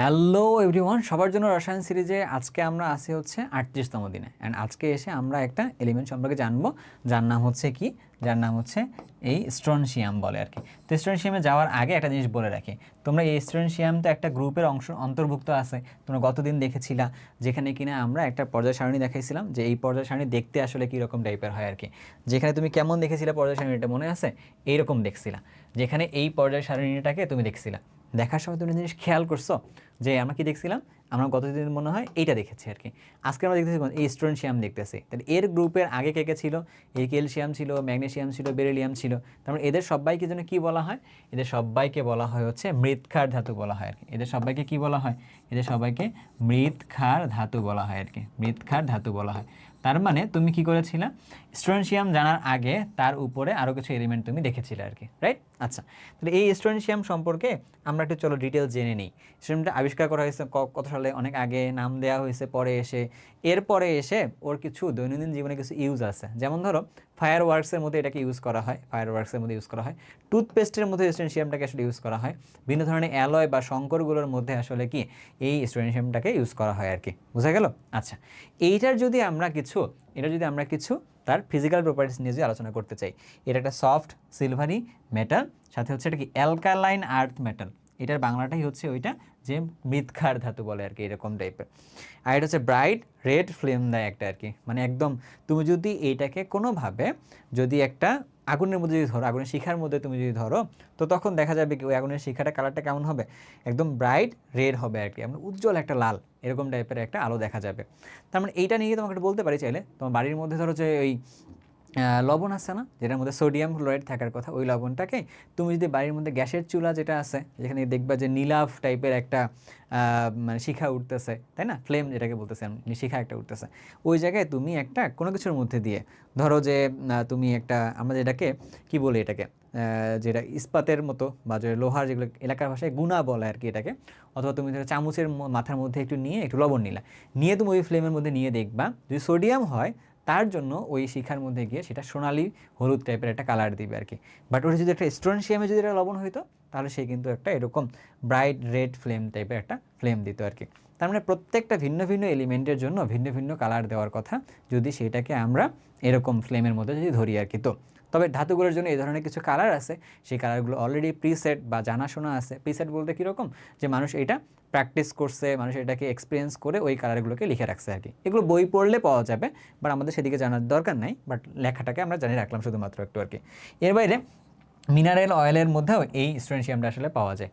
Hello everyone সবার জন্য রসায়ন সিরিজে আজকে আমরা আসি হচ্ছে আটত্রিশতম দিনে। অ্যান্ড আজকে এসে আমরা একটা এলিমেন্ট সম্পর্কে জানব। যার নাম হচ্ছে কি? যার নাম হচ্ছে এই স্ট্রনশিয়াম বলে আর কি। তো স্ট্রনশিয়ামে যাওয়ার আগে একটা জিনিস বলে রাখি। তোমরা এই স্ট্রনশিয়াম তো একটা গ্রুপের অংশ, অন্তর্ভুক্ত আছে। তোমরা গতদিন দেখেছিলা, যেখানে কিনা আমরা একটা পর্যায় সারণী দেখাইছিলাম। যে এই পর্যায় সারণী দেখতে আসলে কীরকম টাইপের হয় আর কি। যেখানে তুমি কেমন দেখেছিলা পর্যায় সারণীটা মনে আছে? এইরকম দেখছিলা। যেখানে এই পর্যায় সারণীটাকে তুমি দেখছিলা। দেখার সময় তুমি জিনিস খেয়াল করছ যে আমরা কি দেখছিলাম? আমরা গতদিন মনে হয় এইটা দেখেছি আর কি। আজকে আমরা দেখতেছি? এই স্টোনশিয়াম দেখতেছি। তাহলে এর গ্রুপের আগে কে কে ছিল? এই ক্যালসিয়াম ছিল ম্যাগনেশিয়াম ছিল, বেরিলিয়াম ছিল। তারপরে এদের সবাইকে যেন কি বলা হয়? এদের সবাইকে বলা হয় হচ্ছে মৃৎক্ষার ধাতু বলা হয় আর কি। এদের সবাইকে কি বলা হয়? এদের সবাইকে মৃৎক্ষার ধাতু বলা হয় আর কি। মৃৎক্ষার ধাতু বলা হয়। তার মানে তুমি কি করেছিলে? স্টোনশিয়াম জানার আগে তার উপরে আরও কিছু এলিমেন্ট তুমি দেখেছিলে আর কি রাইট আচ্ছা তাহলে এই স্টোনশিয়াম সম্পর্কে আমরা একটু চলো ডিটেলস জেনে নিই। স্টোনটা আবিষ্কার করা হয়েছে কত সালে, অনেক আগে, নাম দেওয়া হয়েছে, পরে এসে। এরপরে এসে ওর কিছু দৈনন্দিন জীবনে কিছু ইউজ আছে। যেমন ধরো ফায়ার ওয়ার্কসের মধ্যে এটাকে ইউজ করা হয় ফায়ার ওয়ার্কসের মধ্যে ইউজ করা হয়। টুথপেস্টের মধ্যে স্টোনশিয়ামটাকে আসলে ইউজ করা হয়। বিভিন্ন ধরনের অ্যালয় বা সংকরগুলোর মধ্যে আসলে কি এই স্টোনশিয়ামটাকে ইউজ করা হয় আর কি বোঝা গেল? আচ্ছা এইটার যদি আমরা কিছু, এটা যদি আমরা কিছু তার ফিজিক্যাল প্রপার্টিস নিয়ে যদি আলোচনা করতে চাই এটা একটা সফট সিলভারি মেটাল সাথে হচ্ছে এটা কি অ্যালকালাইন আর্থ মেটাল এটার বাংলাটাই হচ্ছে ওইটা যে মৃৎক্ষার ধাতু বলে আর কি, এরকম টাইপের আর এটা হচ্ছে ব্রাইট রেড ফ্লেম দেয় একটা আর কি মানে একদম তুমি যদি এইটাকে কোনোভাবে যদি একটা আগুনের মধ্যে যদি ধরো, আগুনের শিখার মধ্যে তুমি যদি ধরো, তো তখন দেখা যাবে কি ওই আগুনের শিখাটা কালারটা কেমন হবে? একদম ব্রাইট রেড হবে আর কি মানে উজ্জ্বল একটা লাল, এরকম টাইপের একটা আলো দেখা যাবে। তার মানে এইটা নিয়ে তোমাকে বলতে পারি চাইলে, তোমার বাড়ির মধ্যে ধরো যে ওই লবণ আছে না, যেটার মধ্যে সোডিয়াম ক্লোরাইড থাকার কথা, ওই লবণটাকে তুমি যদি বাড়ির মধ্যে গ্যাসের চুলা যেটা আছে, যেখানে দেখবা যে নীলাভ টাইপের একটা মানে শিখা উঠতেছে, তাই না? ফ্লেম যেটাকে বলতেছে শিখা একটা উঠতেছে। ওই জায়গায় তুমি একটা কোনো কিছুর মধ্যে দিয়ে, ধরো যে তুমি একটা, আমরা যেটাকে, কি বলি এটাকে যেটা ইস্পাতের মতো বা যে লোহার যেগুলো এলাকার ভাষায় গুণা বলে আর কি এটাকে, অথবা তুমি ধরো চামচের মাথার মধ্যে একটু নিয়ে একটু লবণ নিলা। নিয়ে তুমি ওই ফ্লেমের মধ্যে নিয়ে দেখবা, যদি সোডিয়াম হয় তার জন্য ওই শিখার মধ্যে গিয়ে সেটা সোনালি হলুদ টাইপের একটা কালার দিবে আর কি বাট ওটা যদি একটা স্টোনশিয়ামে যদি এটা লবণ হইতো, তাহলে সে কিন্তু একটা এরকম ব্রাইট রেড ফ্লেম টাইপের একটা ফ্লেম দিত আর কি তার মানে প্রত্যেকটা ভিন্ন ভিন্ন এলিমেন্টের জন্য ভিন্ন ভিন্ন কালার দেওয়ার কথা যদি সেটাকে আমরা এরকম ফ্লেমের মধ্যে যদি ধরি আর কি তো তবে ধাতুগুলোর জন্য এই ধরনের কিছু কালার আছে। সেই কালারগুলো অলরেডি প্রিসেট বা জানাশোনা আছে। প্রিসেট বলতে কীরকম? যে মানুষ এটা প্র্যাকটিস করছে, মানুষ এটাকে এক্সপিরিয়েন্স করে ওই কালারগুলোকে লিখে রাখছে আর কি। এগুলো বই পড়লে পাওয়া যাবে বাট আমাদের সেদিকে জানার দরকার নাই বাট লেখাটাকে আমরা জানিয়ে রাখলাম শুধুমাত্র একটু আর কি। এর বাইরে মিনারেল অয়েলের মধ্যেও এই স্ট্রেনশিয়ামটা আসলে পাওয়া যায়।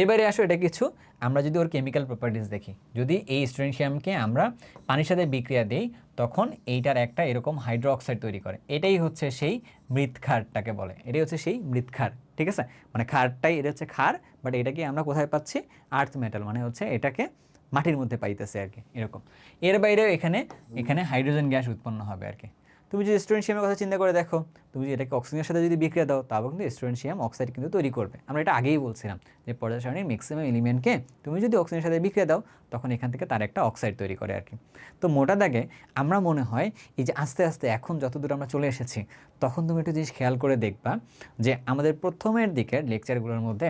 এর বাইরে আসো এটা কিছু, আমরা যদি ওর কেমিক্যাল প্রপার্টিস দেখি, যদি এই স্টুডেন্সিয়ামকে আমরা পানির সাথে বিক্রিয়া দিই, তখন এইটার একটা এরকম হাইড্রোক্সাইড তৈরি করে। এটাই হচ্ছে সেই মৃৎক্ষারটাকে বলে। এটাই হচ্ছে সেই মৃৎক্ষার, ঠিক আছে? মানে ক্ষারটাই, এটা হচ্ছে খার বাট এটাকে আমরা কোথায় পাচ্ছি? আর্থ মেটাল মানে হচ্ছে এটাকে মাটির মধ্যে পাইতেছে আর কি, এরকম। এর বাইরেও এখানে এখানে হাইড্রোজেন গ্যাস উৎপন্ন হবে আর কি। তুমি যদি স্টুডেন্সিয়ামের কথা চিন্তা করে দেখো, তুমি যদি এটাকে অক্সিজেনের সাথে যদি বিক্রিয়া দাও তাও কিন্তু স্টুডেন্সিয়াম অক্সাইড কিন্তু তৈরি করবে। আমরা এটা আগেই বলছিলাম যে পর্যায় সারণীর ম্যাক্সিমাম এলিমেন্টকে তুমি যদি অক্সিজেনের সাথে বিক্রিয়া দাও, তখন এখান থেকে তার একটা অক্সাইড তৈরি করে আর কি। তো মোটা দাগে আমরা মনে হয় এই যে আস্তে আস্তে এখন যতদূর আমরা চলে এসেছি, তখন তুমি একটু জিনিস খেয়াল করে দেখবা যে আমাদের প্রথমের দিকের লেকচারগুলোর মধ্যে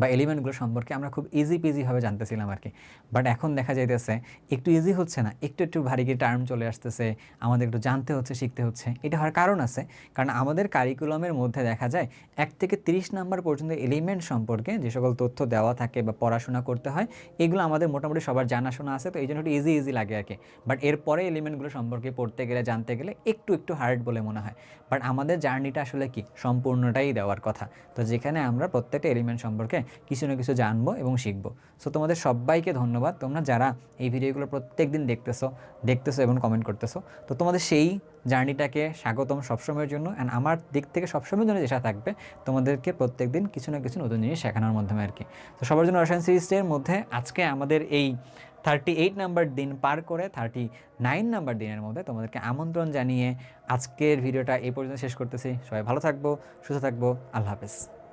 বা এলিমেন্টগুলো সম্পর্কে আমরা খুব ইজি পিজিভাবে জানতেছিলাম আর কি বাট এখন দেখা যাইতেছে, একটু ইজি হচ্ছে না, একটু একটু ভারী টার্ম চলে আসতেছে, আমাদের একটু জানতে হচ্ছে, শিখতে হচ্ছে। এটা হওয়ার কারণ আছে, কারণ আমাদের কারিকুলামের মধ্যে দেখা যায়, এক থেকে তিরিশ নাম্বার পর্যন্ত এলিমেন্ট সম্পর্কে যে সকল তথ্য দেওয়া থাকে বা পড়াশোনা করতে হয়, এগুলো আমাদের মোটামুটি সবার জানাশোনা আছে, তো এই জন্য একটু ইজি ইজি লাগে আর কি বাট এরপরে এলিমেন্টগুলো সম্পর্কে পড়তে গেলে, জানতে গেলে একটু একটু হার্ড বলে মনে হয়। বাট আমাদের জার্নিটা আসলে কি? সম্পূর্ণটাই দেওয়ার কথা। তো যেখানে আমরা প্রত্যেকটা এলিমেন্ট সম্পর্কে কিছু না কিছু জানব এবং শিখব। সো তোমাদের সবাইকে ধন্যবাদ। তোমরা যারা এই ভিডিওগুলো প্রত্যেক দিন দেখতেছো দেখতেছো এবং কমেন্ট করতেছো, তো তোমাদের সেই জার্নিটাকে স্বাগতম সবসময়ের জন্য। অ্যান্ড আমার দিক থেকে সবসময়ের জন্য যেটা থাকবে, তোমাদেরকে প্রত্যেক দিন কিছু না কিছু নতুন জিনিস শেখানোর মাধ্যমে আর কি। তো সবার জন্য রসায়ন সিরিজের মধ্যে আজকে আমাদের এই থার্টি এইট নাম্বার দিন পার করে থার্টি নাইন নাম্বার দিনের মধ্যে তোমাদেরকে আমন্ত্রণ জানিয়ে আজকের ভিডিওটা এই পর্যন্ত শেষ করতেছি। সবাই ভালো থাকব, সুস্থ থাকব। আল্লাহ হাফেজ।